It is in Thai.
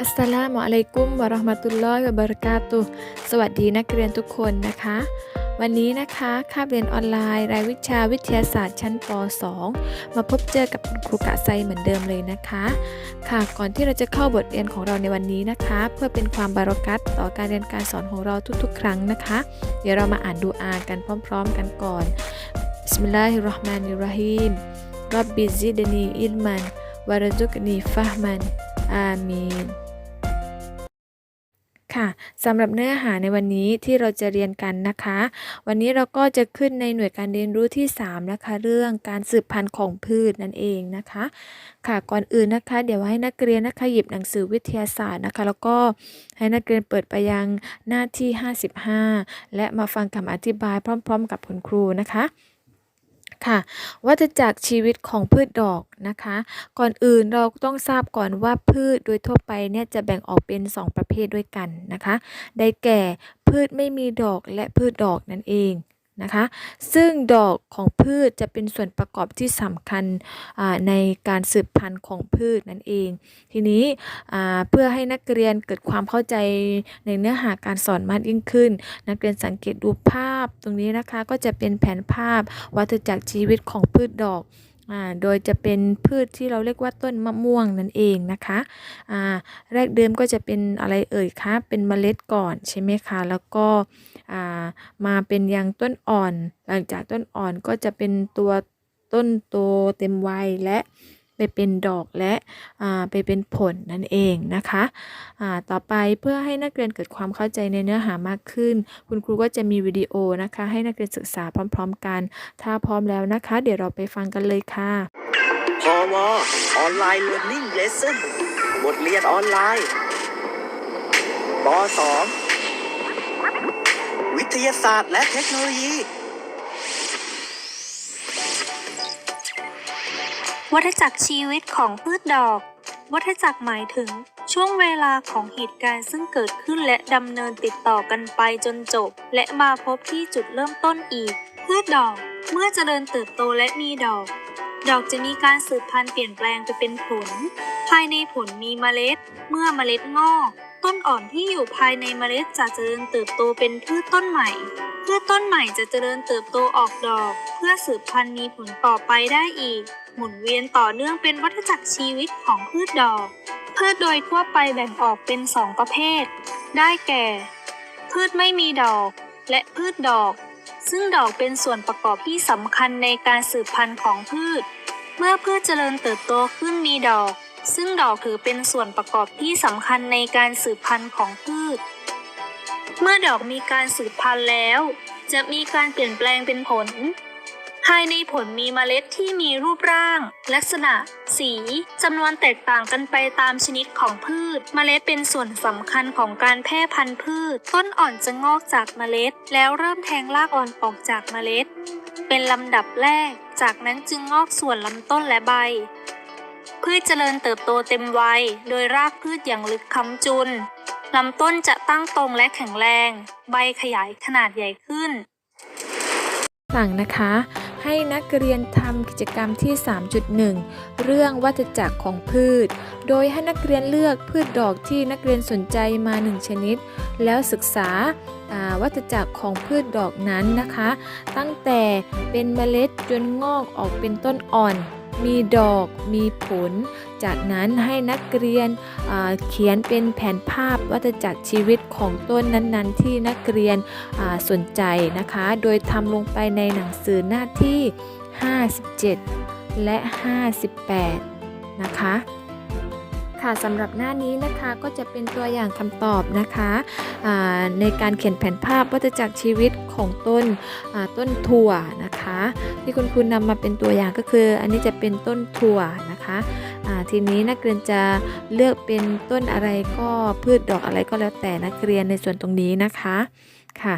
อัสสลามุอะลัยกุมวะเราะห์มะตุลลอฮิวะบะเราะกาตุสวัสดีนักเรียนทุกคนนะคะ วันนี้นะคะคาบเรียนออนไลน์ รายวิชาวิทยาศาสตร์ชั้นป .2 มาพบเจอกับคุณครูกะไซเหมือนเดิมเลยนะคะ ค่ะก่อนที่เราจะเข้าบทเรียนของเราในวันนี้นะคะ เพื่อเป็นความบารักัตต่อการเรียนการสอนของเราทุกๆ ครั้งนะคะ เดี๋ยวเรามาอ่านดูอากันพร้อม ๆ กันก่อนบิสมิลลาฮิรเราะห์มานิรเราะฮีมรับบิซิดนีอิลมันวะรซุกนีฟะห์มันอามีน ค่ะสำหรับเนื้อหาในวันนี้ที่เราจะเรียนกันนะคะ วันนี้เราก็จะขึ้นในหน่วยการเรียนรู้ที่ 3 นะคะ เรื่องการสืบพันธุ์ของพืชนั่นเองนะคะ ค่ะก่อนอื่นนะคะ เดี๋ยวให้นักเรียนนะคะหยิบหนังสือวิทยาศาสตร์นะคะ แล้วก็ให้นักเรียนเปิดไปยังหน้าที่ 55 และมาฟังคำอธิบายพร้อม ๆ กับคุณครูนะคะ ค่ะ วัฏจักรชีวิตของพืชดอกนะคะ ก่อนอื่นเราต้องทราบก่อนว่าพืชโดยทั่วไปเนี่ยจะแบ่งออกเป็น 2 ประเภทด้วยกันนะคะ ได้แก่พืชไม่มีดอกและพืชดอกนั่นเอง นะคะ ซึ่งดอกของพืชจะเป็นส่วนประกอบที่สำคัญในการสืบพันธุ์ของพืชนั่นเอง ทีนี้เพื่อให้นักเรียนเกิดความเข้าใจในเนื้อหาการสอนมากยิ่งขึ้น นักเรียนสังเกตดูภาพตรงนี้นะคะก็จะเป็นแผนภาพวัฏจักรชีวิตของพืชดอก โดยจะเป็นพืชที่เราเรียกว่าต้นมะม่วงนั่นเองนะคะอ่าแรกเดิมก็จะเป็นอะไรเอ่ยคะ เป็นเมล็ดก่อนใช่ไหมคะ แล้วก็อ่ามาเป็นยังต้นอ่อน หลังจากต้นอ่อนก็จะเป็นตัวต้นโตเต็มวัยและ ไปเป็นดอกและไปเป็นผลนั่นเองนะคะต่อไปเพื่อให้นักเรียนเกิดความเข้าใจในเนื้อหามากขึ้น คุณครูก็จะมีวิดีโอนะคะ ให้นักเรียนศึกษาพร้อม ๆ กัน ถ้าพร้อมแล้วนะคะ เดี๋ยวเราไปฟังกันเลยค่ะพอวออนไลน์เรียน i ิ g เลส o n บทเรียนออนไลน์ป .2 วิทยาศาสตร์และเทคโนโลยี วัฏจักรชีวิตของพืชดอก วัฏจักรหมายถึงช่วงเวลาของเหตุการณ์ซึ่งเกิดขึ้นและดำเนินติดต่อกันไปจนจบ และมาพบที่จุดเริ่มต้นอีก พืชดอก เมื่อจเจริญเติบโตและมีดอก ดอกจะมีการสืบพันธุ์เปลี่ยนแปลงไปเป็นผล ภายในผลมีเมล็ด เมื่อเมล็ดงอก ต้นอ่อนที่อยู่ภายในเมล็ดจะเจริญเติบโตเป็นพืชต้นใหม่พืชต้นใหม่จะเจริญเติบโตออกดอก เพื่อสืบพันธุ์มีผลต่อไปได้อีก หมุนเวียนต่อเนื่องเป็นวัฏจักรชีวิตของพืชดอก พืชโดยทั่วไปแบ่งออกเป็นสองประเภท ได้แก่ พืชไม่มีดอก และพืชดอก ซึ่งดอกเป็นส่วนประกอบที่สำคัญในการสืบพันธุ์ของพืช เมื่อพืชเจริญเติบโตขึ้นมีดอก ซึ่งดอกถือเป็นส่วนประกอบที่สำคัญในการสืบพันธุ์ของพืช เมื่อดอกมีการสืบพันธุ์แล้ว จะมีการเปลี่ยนแปลงเป็นผล ภายในผลมีเมล็ดที่มีรูปร่าง ลักษณะ สีจำนวนแตกต่างกันไปตามชนิดของพืช เมล็ดเป็นส่วนสำคัญของการแพร่พันธุ์พืช ต้นอ่อนจะงอกจากเมล็ด แล้วเริ่มแทงรากอ่อนออกจากเมล็ด เป็นลำดับแรก จากนั้นจึงงอกส่วนลำต้นและใบ พืชเจริญเติบโตเต็มวัย โดยรากพืชอย่างลึกค้ำจุนลำต้นจะตั้งตรงและแข็งแรง ใบขยายขนาดใหญ่ขึ้นสั่งนะคะ ให้นักเรียนทำกิจกรรมที่ 3.1 เรื่องวัฏจักรของพืช โดยให้นักเรียนเลือกพืชดอกที่นักเรียนสนใจมา 1 ชนิด แล้วศึกษาวัฏจักรของพืชดอกนั้นนะคะ ตั้งแต่เป็นเมล็ดจนงอกออกเป็นต้นอ่อน มีดอกมีผล จากนั้นให้นักเรียนเขียนเป็นแผนภาพวัฏจักรชีวิตของต้นนั้นๆ ที่นักเรียนสนใจนะคะ โดยทำลงไปในหนังสือหน้าที่ 57 และ 58 นะคะ ค่ะสำหรับหน้านี้นะคะก็จะเป็นตัวอย่างคำตอบนะคะในการเขียนแผนภาพวัฏจักรชีวิตของต้นต้นถั่วนะคะ ที่คุณครูนำมาเป็นตัวอย่างก็คือ อันนี้จะเป็นต้นถั่วนะคะทีนี้นักเรียนจะเลือกเป็นต้นอะไรก็พืชดอกอะไรก็แล้วแต่นักเรียนในส่วนตรงนี้นะคะค่ะ